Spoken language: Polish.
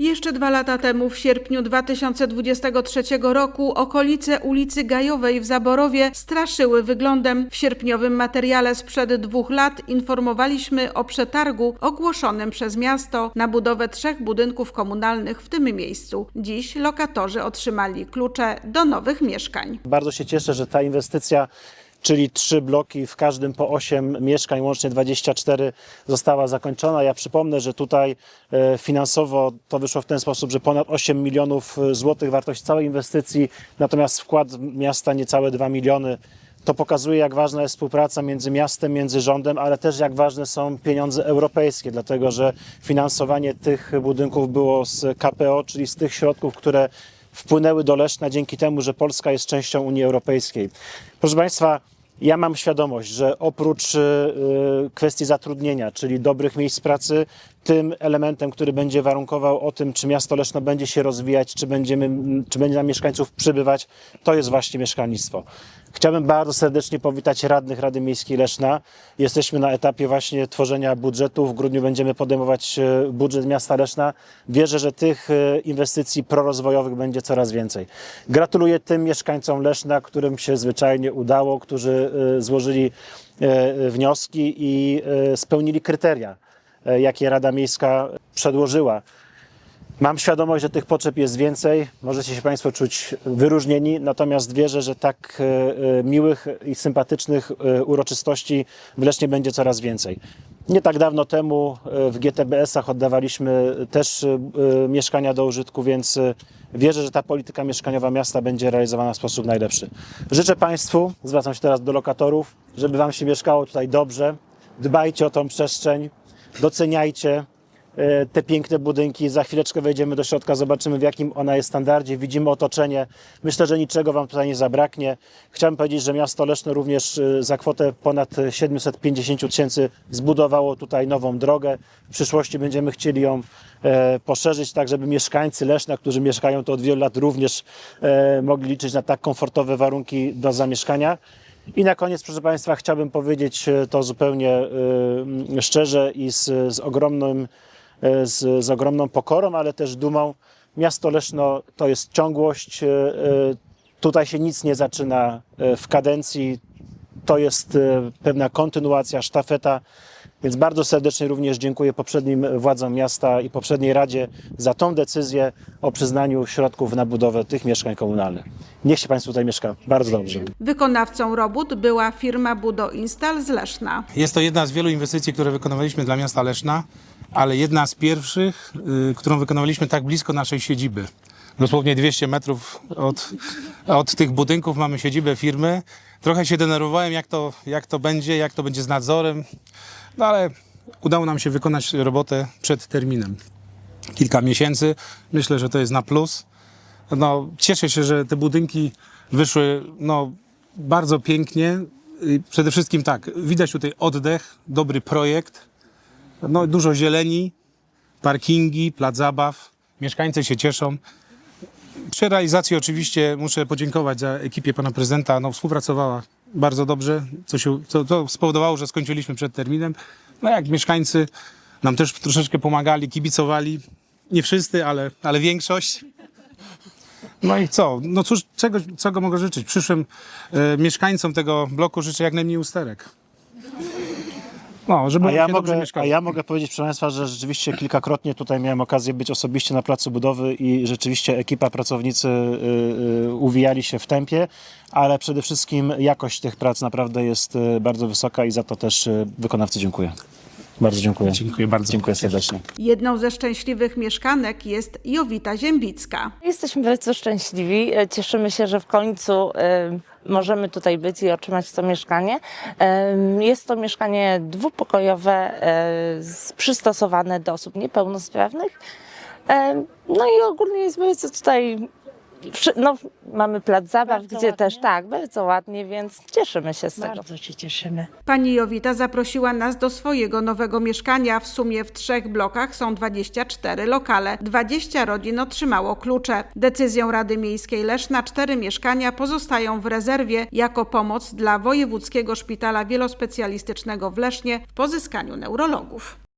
Jeszcze dwa lata temu, w sierpniu 2023 roku, okolice ulicy Gajowej w Zaborowie straszyły wyglądem. W sierpniowym materiale sprzed dwóch lat informowaliśmy o przetargu ogłoszonym przez miasto na budowę trzech budynków komunalnych w tym miejscu. Dziś lokatorzy otrzymali klucze do nowych mieszkań. Bardzo się cieszę, że ta inwestycja, czyli trzy bloki, w każdym po 8 mieszkań, łącznie 24, została zakończona. Ja przypomnę, że tutaj e, finansowo to wyszło w ten sposób, że ponad 8 milionów złotych wartość całej inwestycji, natomiast wkład miasta niecałe 2 miliony. To pokazuje, jak ważna jest współpraca między miastem, między rządem, ale też jak ważne są pieniądze europejskie, dlatego że finansowanie tych budynków było z KPO, czyli z tych środków, które wpłynęły do Leszna dzięki temu, że Polska jest częścią Unii Europejskiej. Proszę Państwa, ja mam świadomość, że oprócz y, kwestii zatrudnienia, czyli dobrych miejsc pracy, tym elementem, który będzie warunkował o tym, czy miasto Leszno będzie się rozwijać, czy, będziemy, czy będzie nam mieszkańców przybywać, to jest właśnie mieszkalnictwo. Chciałbym bardzo serdecznie powitać radnych Rady Miejskiej Leszna. Jesteśmy na etapie właśnie tworzenia budżetu. W grudniu będziemy podejmować e, budżet miasta Leszna. Wierzę, że tych e, inwestycji prorozwojowych będzie coraz więcej. Gratuluję tym mieszkańcom Leszna, którym się zwyczajnie udało, którzy e, złożyli wnioski i spełnili kryteria, jakie Rada Miejska przedłożyła. Mam świadomość, że tych potrzeb jest więcej. Możecie się Państwo czuć wyróżnieni, natomiast wierzę, że tak e, e, miłych i sympatycznych e, uroczystości w Lesznie będzie coraz więcej. Nie tak dawno temu w GTBS-ach oddawaliśmy też mieszkania do użytku, więc wierzę, że ta polityka mieszkaniowa miasta będzie realizowana w sposób najlepszy. Życzę Państwu, zwracam się teraz do lokatorów, żeby Wam się mieszkało tutaj dobrze. Dbajcie o tą przestrzeń, doceniajcie te piękne budynki. Za chwileczkę wejdziemy do środka, zobaczymy w jakim ona jest standardzie, widzimy otoczenie. Myślę, że niczego Wam tutaj nie zabraknie. Chciałem powiedzieć, że miasto Leszno również e, za kwotę ponad 750 tysięcy zbudowało tutaj nową drogę. W przyszłości będziemy chcieli ją e, poszerzyć, tak żeby mieszkańcy Leszna, którzy mieszkają tu od wielu lat, również e, mogli liczyć na tak komfortowe warunki do zamieszkania. I na koniec, proszę Państwa, chciałbym powiedzieć e, to zupełnie e, szczerze i z, z, ogromnym, e, z, z ogromną pokorą, ale też dumą. Miasto Leszno to jest ciągłość. e, e, Tutaj się nic nie zaczyna e, w kadencji. To jest e, pewna kontynuacja, sztafeta. Więc bardzo serdecznie również dziękuję poprzednim władzom miasta i poprzedniej Radzie za tą decyzję o przyznaniu środków na budowę tych mieszkań komunalnych. Niech się Państwu tutaj mieszka bardzo dobrze. Wykonawcą robót była firma Budo Install z Leszna. Jest to jedna z wielu inwestycji, które wykonywaliśmy dla miasta Leszna, ale jedna z pierwszych, y, którą wykonywaliśmy tak blisko naszej siedziby. Dosłownie 200 metrów od, od tych budynków mamy siedzibę firmy. Trochę się denerwowałem, jak to, jak to będzie, jak to będzie z nadzorem, no ale udało nam się wykonać robotę przed terminem. Kilka miesięcy. Myślę, że to jest na plus. No, cieszę się, że te budynki wyszły no, bardzo pięknie. Przede wszystkim tak, widać tutaj oddech, dobry projekt, no, dużo zieleni, parkingi, plac zabaw, mieszkańcy się cieszą. Przy realizacji oczywiście muszę podziękować za ekipie pana prezydenta, no, współpracowała bardzo dobrze, co, się, co, co spowodowało, że skończyliśmy przed terminem. No jak mieszkańcy nam też troszeczkę pomagali, kibicowali, nie wszyscy, ale, ale większość. No i co? No cóż, czego, czego mogę życzyć? Przyszłym e, mieszkańcom tego bloku życzę jak najmniej usterek. No, żeby A ja, mogę, a ja mogę powiedzieć, proszę Państwa, że rzeczywiście kilkakrotnie tutaj miałem okazję być osobiście na placu budowy i rzeczywiście ekipa, pracownicy y, y, uwijali się w tempie, ale przede wszystkim jakość tych prac naprawdę jest y, bardzo wysoka i za to też y, wykonawcy dziękuję. Bardzo dziękuję. Dziękuję bardzo. Dziękuję serdecznie. Jedną ze szczęśliwych mieszkanek jest Jowita Ziębicka. Jesteśmy bardzo szczęśliwi. E, Cieszymy się, że w końcu e, możemy tutaj być i otrzymać to mieszkanie. E, Jest to mieszkanie dwupokojowe, z- przystosowane do osób niepełnosprawnych. No i ogólnie jest bardzo tutaj. No, mamy plac zabaw, Bardzo gdzie ładnie. też tak, bardzo ładnie, więc cieszymy się z tego. Bardzo się cieszymy. Pani Jowita zaprosiła nas do swojego nowego mieszkania. W sumie w trzech blokach są 24 lokale. 20 rodzin otrzymało klucze. Decyzją Rady Miejskiej Leszna cztery mieszkania pozostają w rezerwie jako pomoc dla Wojewódzkiego Szpitala Wielospecjalistycznego w Lesznie w pozyskaniu neurologów.